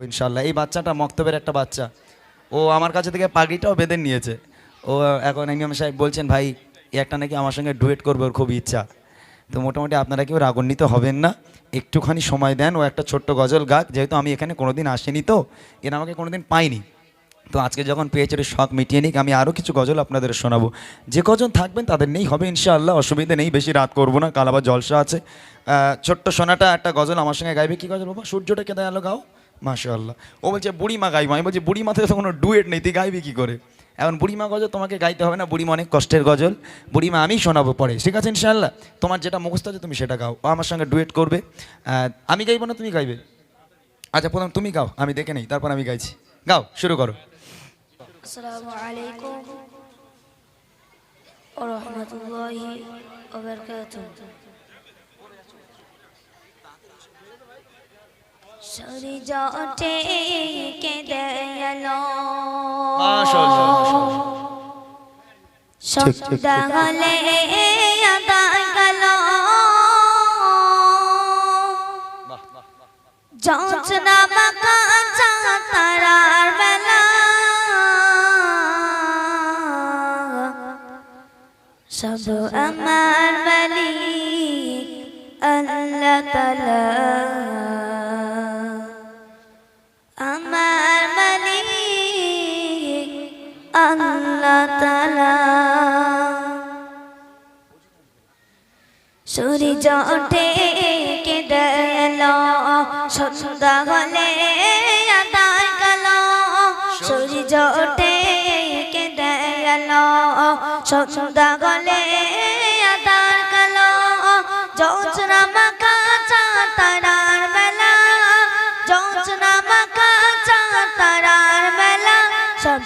ইনশাল্লাহ। এই বাচ্চাটা মক্তবের একটা বাচ্চা। ও আমার কাছে থেকে পাগড়িটাও বেঁধে নিয়েছে। ও এখন ইমাম সাহেব বলছেন, ভাই একটা নাকি আমার সঙ্গে ডুয়েট করবে, ওর খুব ইচ্ছা। তো মোটামুটি আপনারা কেউ রাগান্বিত হবেন না। একটুখানি সময় দেন, ও একটা ছোট্ট গজল গাক। যেহেতু আমি এখানে কোনোদিন আসিনি তো, এরা আমাকে কোনোদিন পাইনি। তো আজকে যখন পেয়েছে শখ মিটিয়ে নিক, আমি আরও কিছু গজল আপনাদের শোনাবো। যে কজন থাকবেন তাদের নেই, হবে ইনশাআল্লাহ, অসুবিধা নেই, বেশি রাত করব না, কাল আবার জলসা আছে। ছোট্ট সোনাটা একটা গজল আমার সঙ্গে গাইবে। কি গজল বাবা? সূর্যটা কেঁদে আলো গাও। মাশাল্লাহ ও বলছে, বুড়িমা গাইবো। আমি বলছি বুড়িমা থেকে তো কোনো ডুয়েট নেই, তুই গাইবি কী করে? এখন, বুড়িমা গজল, তোমাকে গাইতে হবে না, বুড়িমা অনেক কষ্টের গজল। বুড়িমা, আমি শোনাবো পরে। ঠিক আছে ইনশাল্লাহ তোমার যেটা মুখস্থ আছে, তুমি সেটা গাও। ও আমার সঙ্গে ডুয়েট করবে। আমি গাইবো না, তুমি গাইবে? আচ্ছা প্রথম তুমি গাও, আমি দেখে নেই, তারপর আমি গাইছি। গাও, শুরু করো। আসসালামু আলাইকুম। ওয়া রাহমাতুল্লাহি ওয়া বারাকাতুহু। সরি জটে কেঁদে এলো সন্ধ্যা হলে গেল। যন্ত্রণা বাঁকা তারার বেলা সব আমার মালিক আল্লাহ তালা তালা। সূর্য ওঠে কেঁদে এলো সন্ধ্যা হলে আদায় গেল সূর্য ওঠে কেঁদে এলো সন্ধ্যা হলে আদায় গেল যোচনা মাখা তারার বেলা যোচনা মাখা তারার বেলা সব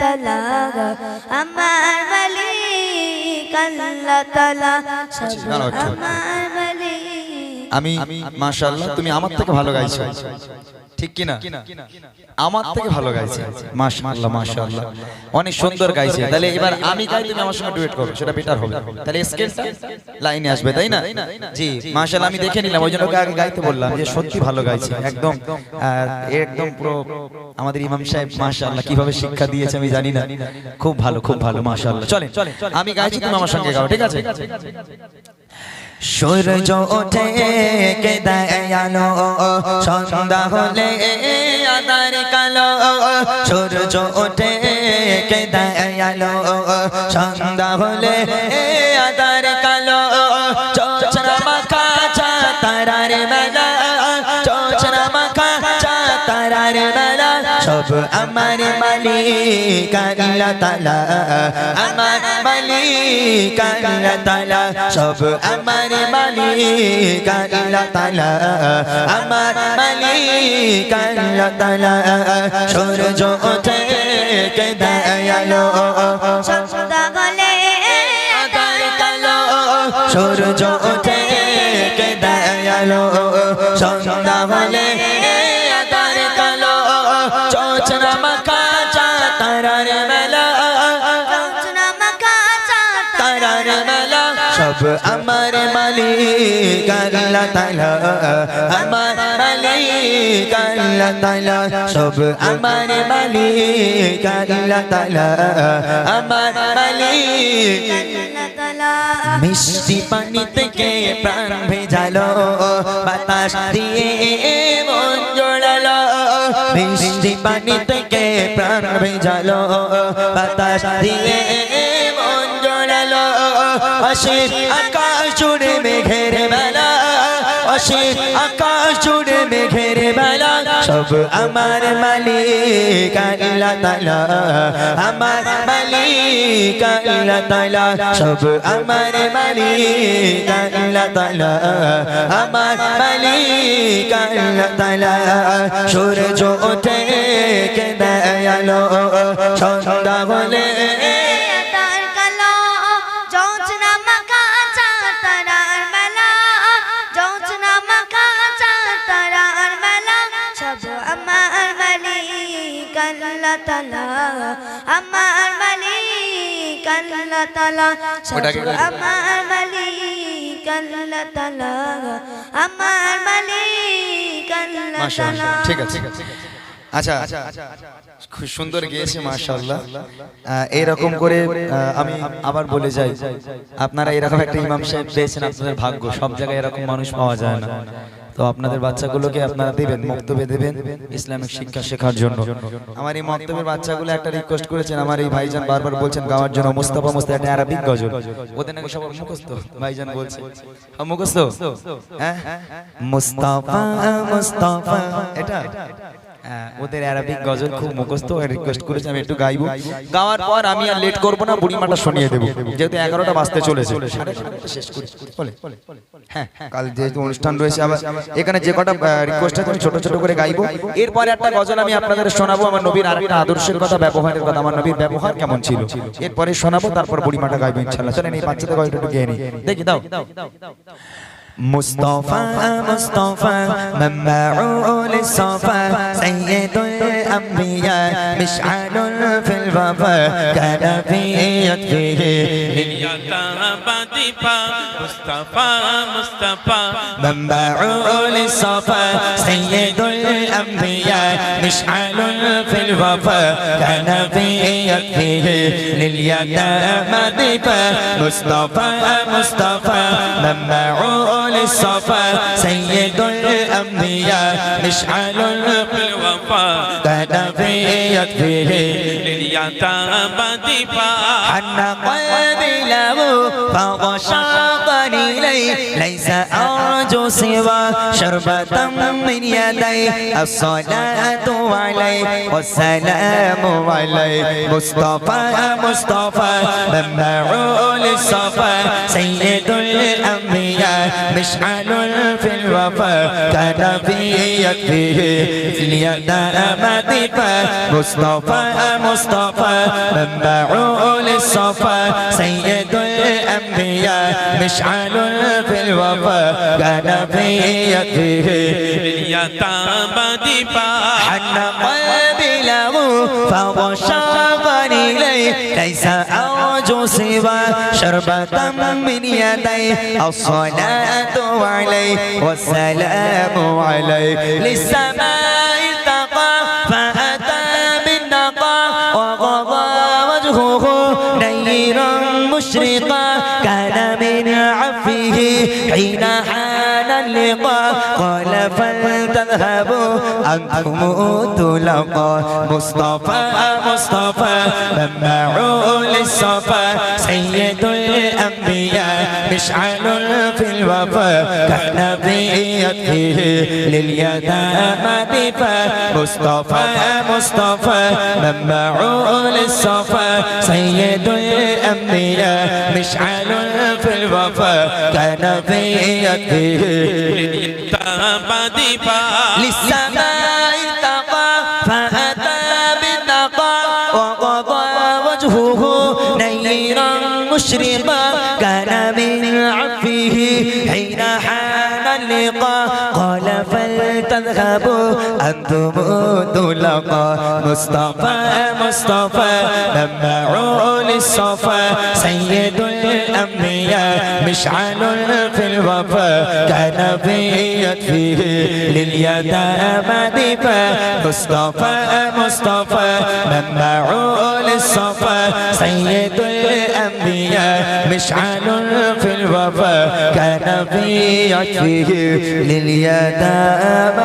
তালা আমার মালিক আল্লাহ তালা। দাঁড়াও আমার মালিক। আমি মাশাআল্লাহ তুমি আমার থেকে ভালো গাইছো। ঠিক আমার থেকে ভালো গাইছে। মাশাআল্লাহ মাশাআল্লাহ অনেক সুন্দর গাইছে। তাহলে এবার আমি গাই তুমি আমার সঙ্গে ডুয়েট করো সেটা বেটার হবে। তাহলে স্কেলটা লাইনে আসবে তাই না? জি মাশাআল্লাহ আমি দেখে নিলাম ওই জন্য আগে গাইতে বললাম যে সত্যি ভালো গাইছে। একদম একদম পুরো আমাদের ইমাম সাহেব মাশাআল্লাহ কীভাবে শিক্ষা দিয়েছে আমি জানি না। খুব ভালো খুব ভালো মাশাআল্লাহ। চলে আমি গাইছি তুমি আমার সঙ্গে গাও ঠিক আছে। সূর্য ওঠে কে দয়ালো সন্ধ্যা হলে আদার কালো। সূর্য ওঠে কে দয়ালো? সন্ধ্যা হলে আদার কালো। আমার মালিক আল্লাহ তালা আমার মালিক আল্লাহ তালা সব আমার মালিক আল্লাহ তালা আমার মালিক আল্লাহ তালা সূর্য ওঠে কে দয়ালো সন্ধ্যা হলে আদার কালো সূর্য ওঠে কে দয়ালো সন্ধ্যা আমার মালিক, আল্লাহ তাআলা, আমার মালিক, আল্লাহ তাআলা, সব আমার মালিক, আল্লাহ তাআলা, আমার মালিক। আল্লাহ তালা মিষ্টি পানি থেকে প্রাণ ভেজালো, বাতাস দিয়ে মন জোড়ালো। মিষ্টি পানি থেকে প্রাণ ভেজালো, বাতাস দিয়ে অসীম আকাশ জুড়ে মেঘের বেলা অসীম আকাশ জুড়ে মেঘের বেলা সব আমার মালিক আল্লাহ তাআলা, আমার মালিক আল্লাহ তাআলা। সব আমার মালিক আল্লাহ তাআলা, আমার মালিক আল্লাহ তাআলা। সূর্য ওঠে কে দয়ালো, সন্ধ্যা হলে ঠিক আছে আচ্ছা খুব সুন্দর গেয়েছে মাশাআল্লাহ। আহ, এইরকম করে আমি আবার বলে যাই। আপনারা এরকম একটা ইমাম সাহেব পেয়েছেন আপনাদের ভাগ্য। সব জায়গায় এরকম মানুষ পাওয়া যায় না। তো আপনাদের বাচ্চাগুলোকে আপনারা দেবেন মক্তবে দেবেন ইসলামিক শিক্ষা শেখার জন্য। আমার এই মক্তবের বাচ্চাগুলো একটা রিকোয়েস্ট করেছেন আমার এই ভাইজান বারবার বলছেন গাওয়ার জন্য মোস্তফা মোস্তা একটা আরবিক গজল। ওদের নাকি সবার মুখস্থ ভাইজান বলছে। হ্যাঁ, মুখস্থ? হ্যাঁ? মুস্তাফা মুস্তাফা এটা? ওদের অ্যারাবিক গজল খুব মুখস্থ রিকোয়েস্ট করেছে আমি একটু গাইবো। গাওয়ার পর আমি আর লেট করব না বুড়িমাটা শুনিয়ে দেবো। যেহেতু এগারোটা বাজতে চলেছে। হ্যাঁ কাল যেহেতু অনুষ্ঠান রয়েছে আবার এখানে যে কটা রিকোয়েস্ট আছে আমি ছোট ছোট করে গাইবো। এরপরে একটা গজল আমি আপনাদের শোনাবো আমার নবীর আরেকটা আদর্শের কথা ব্যবহারের কথা আমার নবীর ব্যবহার কেমন ছিল? এরপরে শোনাবো তারপর বুড়িমাটা গাইবো ইনশাল্লাহ চলেন এই বাচ্চাদের গজলটা একটু গেয়ে নিই। দেখি দাও। مصطفى مصطفى منبع للصفا سيد الأنبياء مشعل في الوفاء كان فيه يكفيه من يتابع مصطفى مصطفى منبع للصفا سيد الأنبياء مشعل في الوفاء كان فيه يكفيه لليتامى دفا مصطفى مصطفى منبع للصفا سيد الأنبياء مشعل في الوفاء كان في يده لليتامى دفاع حن قلبي له فغشاقني إليه ليس أرجو سوى شربة من يدي الصلاة عليه والسلام عليه مصطفى مصطفى منبع للصفا سيد الأنبياء مشعل في الوفا كان في يده اليتامى دفا مصطفى مصطفى منبع للصفا. سيد الأنبياء مشعل في الوفا كان في يده لليتامى دفاع حن قلبي له فغشاقني إليه ليس أرجو سوى شربة من يديه الصلاة عليه والسلام عليه للسماء ارتقى فأتى بالنقى وغضى وجهه نيرا مشرقا. كان من عفه حين حان اللقاء. قال فلتذهبوا أنتم تلقى مصطفى مصطفى منبع للصفا سيد الأنبياء مشعل في الوفا يده لليتامى دفا مصطفى مصطفى منبع للصفا سيد الأنبياء مشعل في الوفا يده لليتامى دفاع للسماء ارتقى فأتى بالنقى وقضى وجهه نيرا مشرقا كان فلتذهبوا أنتم تلقى مصطفى مصطفى منبع للصفا سيد الأنبياء مشعل في الوفا كان في يده لليتامى دفا مصطفى مصطفى منبع للصفا سيد الأنبياء مشعل في الوفا كان في يده لليتامى